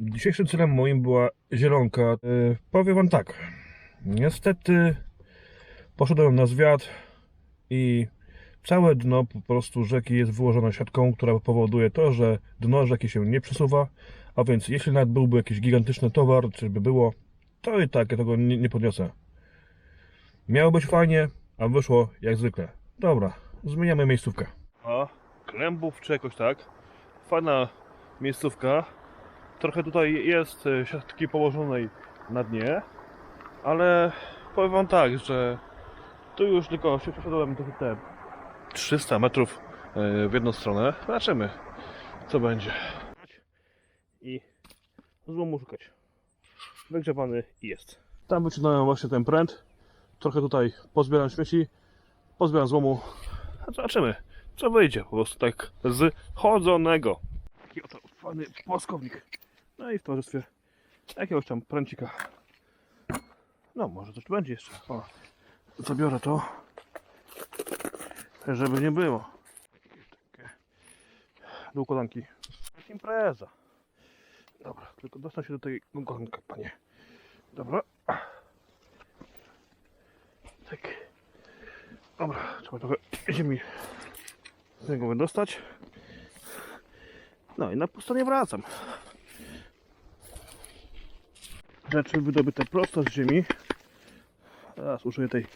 Dzisiejszym celem moim była zielonka. E, powiem wam tak. Niestety poszedłem na zwiat i całe dno po prostu rzeki jest wyłożone siatką, która powoduje to, że dno rzeki się nie przesuwa, a więc jeśli nawet byłby jakiś gigantyczny towar, czy by było, to i tak ja tego nie, nie podniosę. Miało być fajnie, a wyszło jak zwykle. Dobra, zmieniamy miejscówkę. A, Klębów czy jakoś tak. Fajna miejscówka. Trochę tutaj jest e, siatki położonej na dnie, ale powiem wam tak, że tu już tylko się przeszedłem te 300 metrów e, w jedną stronę. Zobaczymy, co będzie. I złomu szukać. Wygrzewany jest. Tam wyciągnąłem właśnie ten pręt. Trochę tutaj pozbieram śmieci, pozbieram złomu. Zobaczymy, co wyjdzie po prostu tak z chodzonego. Taki oto fajny płaskownik. No i w towarzystwie jakiegoś tam pręcika. No, może coś będzie jeszcze. O, zabiorę to, żeby nie było. Takie do układanki. Impreza. Dobra, tylko dostać się do tej układanki, panie. Dobra. Tak. Dobra, trzeba trochę ziemi z niego wydostać. No i na pusto nie wracam. Rzeczy wydobyte prosto z ziemi. Teraz użyję tej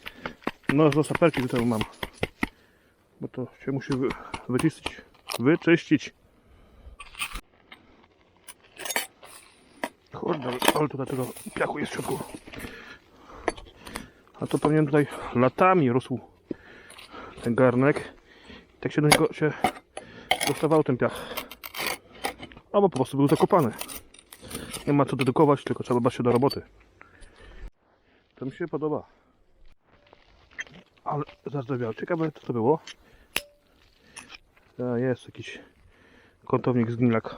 nożno saperki, którą mam. Bo to się musi wy, wyczyścić. Wyczyścić. Kurde, ale tutaj tego piachu jest w środku. A to pewnie tutaj latami rósł ten garnek. Tak się do niego się dostawał ten piach. Albo po prostu był zakopany. Nie ma co dedukować, tylko trzeba brać się do roboty. To mi się podoba. Ale zardowiał. Ciekawe co to było. A, jest jakiś kątownik z gnilak.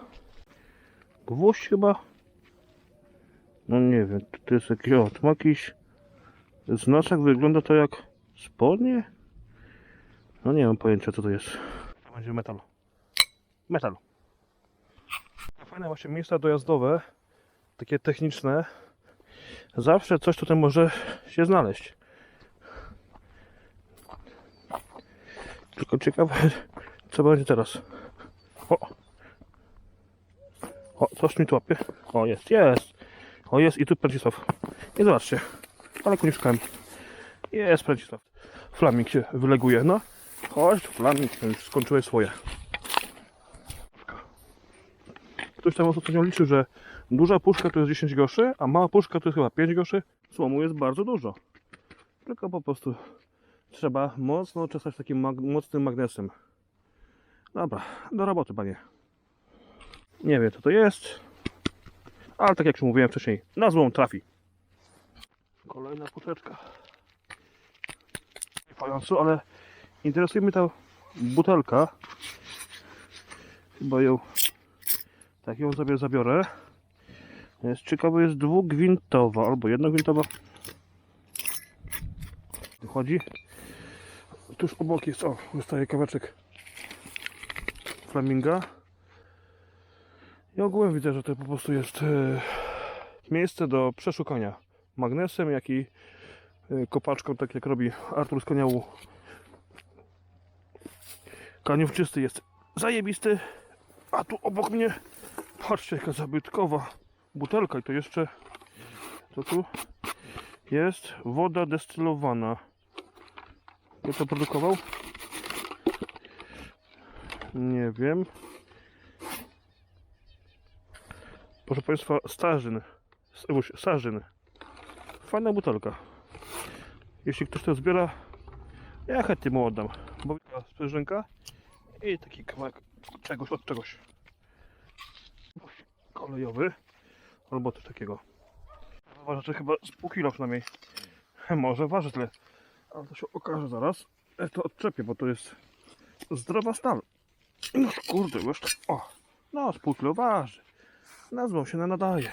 Gwóźdź chyba? No nie wiem, to jest jakiś, o, tu jakiś znaczek, wygląda to jak spodnie? No nie mam pojęcia co to jest. To będzie metal. Metal. Fajne właśnie miejsca dojazdowe, takie techniczne. Zawsze coś tutaj może się znaleźć. Tylko ciekawe, co będzie teraz. O! O, coś mi tu łapie. O, jest, jest. O, jest i tu Precisław. I zobaczcie. Daleko nie szukałem. Jest Precisław. Flaming się wyleguje. No, chodź, Flaming, już skończyłeś swoje. Ktoś tam ostatnio liczył, że duża puszka to jest 10 groszy, a mała puszka to jest chyba 5 groszy. Słomu jest bardzo dużo. Tylko po prostu trzeba mocno czesać takim mag mocnym magnesem. Dobra, do roboty, panie. Nie wiem, co to jest. Ale tak jak już mówiłem wcześniej, na złą trafi. Kolejna puszeczka. Nie fającu, ale interesuje mnie ta butelka. Chyba ją tak ją sobie zabiorę. Jest ciekawe, jest dwugwintowa albo jednogwintowa. Wychodzi. Tuż obok jest, o, wystaje kawałeczek flaminga. I ogółem widzę, że to po prostu jest e, miejsce do przeszukania magnesem, jak i e, kopaczką, tak jak robi Artur z koniału. Kaniów czysty jest zajebisty, a tu obok mnie patrzcie jaka zabytkowa butelka. I to jeszcze co tu jest? Woda destylowana. Kto to produkował? nie wiem. Proszę Państwa Starzyn. Starzyn. Fajna butelka. Jeśli ktoś to zbiera ja chętnie mu oddam. Bo sprężynka i taki kawałek czegoś od czegoś kolejowy. Albo coś takiego. Waży chyba z pół kilo przynajmniej. Może waży tyle. Ale to się okaże zaraz. Ja to odczepię bo to jest zdrowa stal. No kurde jeszcze o no z pół kilo waży. Nazwą się nie nadaje.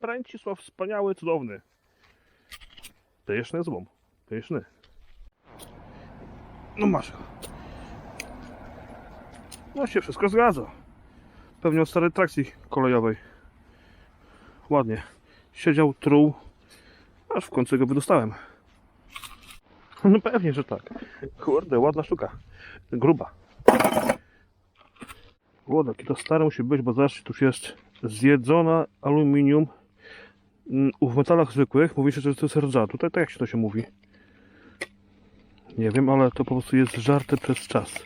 Pręcisław wspaniały, cudowny. Pyszny złom pyszny. No masz go. No się wszystko zgadza Pewnie od starej trakcji kolejowej. ładnie. Siedział, truł, aż w końcu go wydostałem. No pewnie, że tak. Kurde, ładna sztuka. Gruba. Ładna, jakie to stare musi być, bo zobaczcie, tu jest zjedzona aluminium. Mm, W metalach zwykłych mówi się, że to jest rdza. Tutaj tak jak się to się mówi. Nie wiem, ale to po prostu jest żarte przez czas.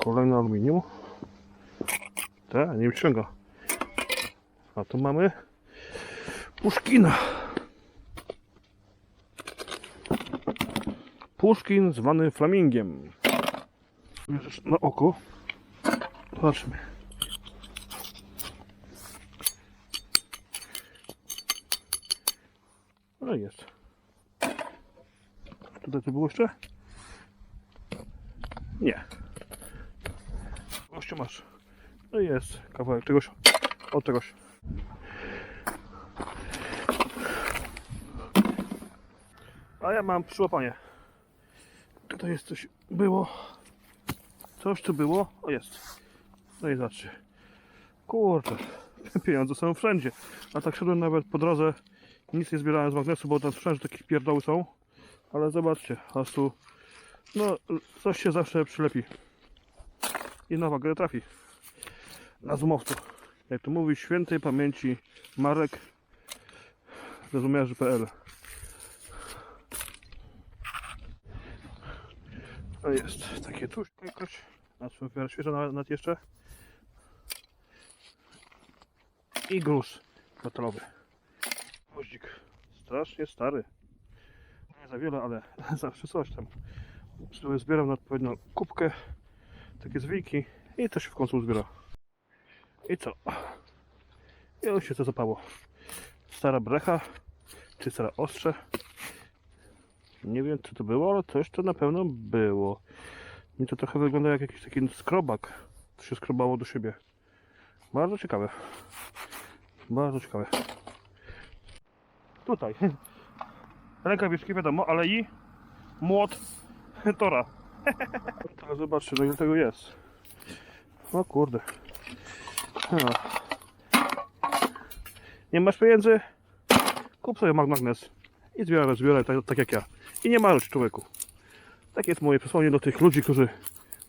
O, kolejne aluminium. Tak, nie wyciąga. A tu mamy Puszkina. Puszkin zwany flamingiem. Na oko. Zobaczmy. No jest. Tutaj to było jeszcze? Nie. Gościu masz. No jest kawałek czegoś. Od czegoś. A ja mam przyłapanie. Tutaj jest coś było. Coś tu było. O jest. No i zobaczcie. Kurczę. Pieniądze są wszędzie. A tak szedłem nawet po drodze. Nic nie zbierałem z magnesu, bo tam że takie pierdoły są. Ale zobaczcie, aż tu no coś się zawsze przylepi. I na wagę trafi. Na zumowcu. Jak to mówi świętej pamięci Marek rozumiarzy.pl To jest takie tuszko jakoś. W świeżo nawet, jeszcze. I gruz metalowy. Gwoździk. Strasznie stary. Nie za wiele, ale zawsze coś tam. Zbieram na odpowiednią kubkę. Takie zwijki. I to się w końcu zbiera. I co? I już się to zapało. Stara brecha. Czy stara ostrze. Nie wiem co to było, ale coś to na pewno było. Mi to trochę wygląda jak jakiś taki skrobak. To się skrobało do siebie. Bardzo ciekawe. Bardzo ciekawe. Tutaj. Rękawiczki wiadomo, ale i młot Tora. Teraz zobaczcie, ile tego jest. O kurde. No. Nie masz pieniędzy? Kup sobie magnes i zbieraj, zbieraj tak, tak jak ja. I nie marudź człowieku. Takie jest moje przesłanie do tych ludzi, którzy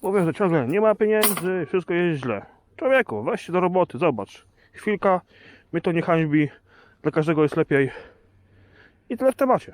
mówią, że ciągle nie ma pieniędzy, wszystko jest źle. Człowieku, weź się do roboty, zobacz. Chwilka, mnie to nie hańbi, dla każdego jest lepiej. I tyle w temacie.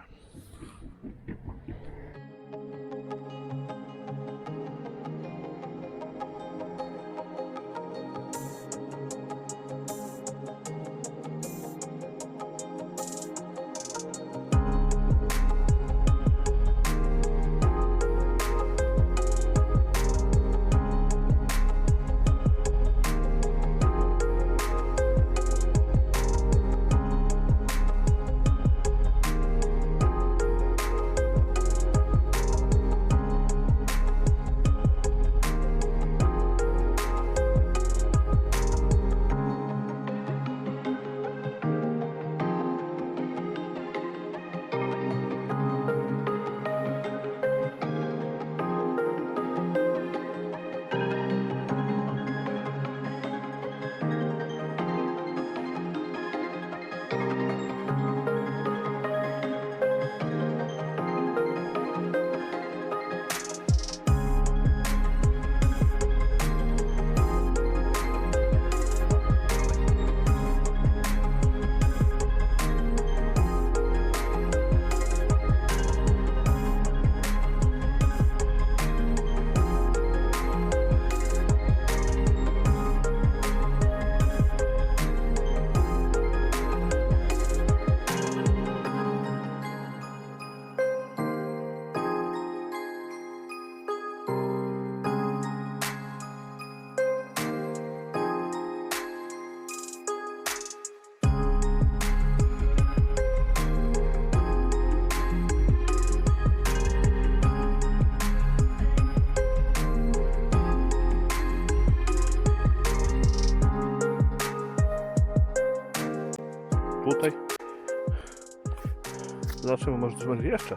Zobaczymy, może coś będzie jeszcze.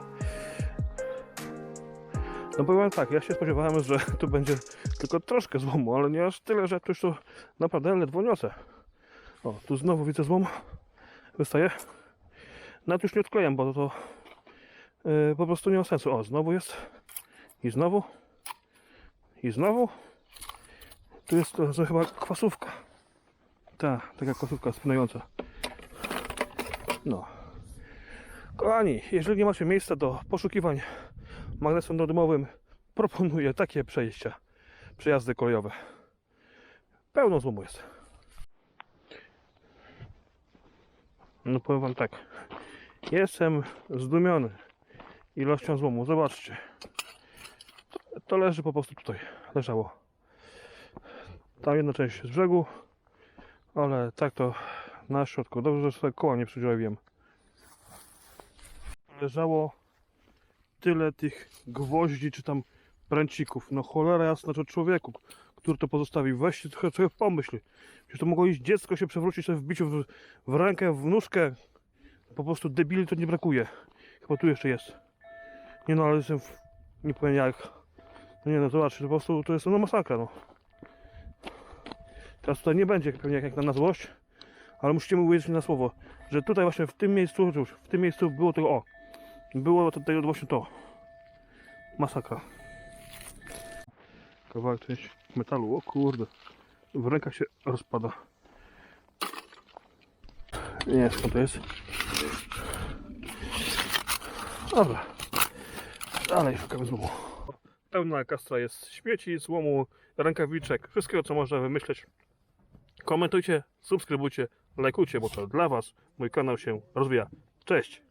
No powiem tak, ja się spodziewałem, że tu będzie tylko troszkę złomu, ale nie aż tyle, że tu już to naprawdę ledwo niosę. O, tu znowu widzę złom. Wystaje. Nawet już nie odklejam, bo to yy, po prostu nie ma sensu. O, znowu jest. I znowu. I znowu. Tu jest to, to chyba kwasówka. Ta, taka kwasówka spinająca. No. Kochani, jeżeli nie macie miejsca do poszukiwań magnesem dodymowym, proponuję takie przejścia, przejazdy kolejowe. Pełno złomu jest. No powiem wam tak. Jestem zdumiony ilością złomu. Zobaczcie. To leży po prostu tutaj. Leżało. Tam jedna część z brzegu, ale tak to na środku. Dobrze, że sobie koła nie przydzieliłem. Leżało tyle tych gwoździ czy tam pręcików. No cholera jasna, to człowieku, który to pozostawił. Weźcie trochę, trochę pomyśl. Że to mogło iść dziecko się przewrócić sobie w biciu w, w rękę, w nóżkę. Po prostu debili to nie brakuje. Chyba tu jeszcze jest. Nie no, ale jestem w... nie powiem jak. No nie no, zobaczcie, to po prostu to jest no masakra no. Teraz tutaj nie będzie pewnie jak, jak na, złość, ale musicie mi uwierzyć na słowo, że tutaj właśnie w tym miejscu, w tym miejscu było tego o. Było to, właśnie to. Masakra. Kawałek część metalu, o kurde. W rękach się rozpada. Nie skąd to jest. Dobra. Dalej szukamy złomu. Pełna kastra jest śmieci, złomu, rękawiczek, wszystkiego co można wymyśleć. Komentujcie, subskrybujcie, lajkujcie, bo to dla Was mój kanał się rozwija. Cześć!